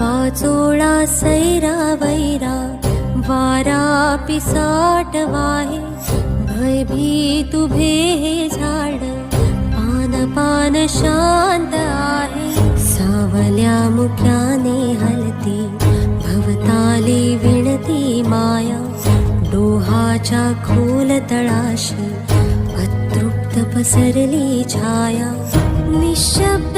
पाचोळा सैरा वैरा वारा पिसाट वाहे भयभीत उभे हे झाड पान पान शांत आहे. सावल्या मुख्याने हलती भवताली विणती माया डोहाच्या खोल तळाशी अतृप्त पसरली छाया निशब्द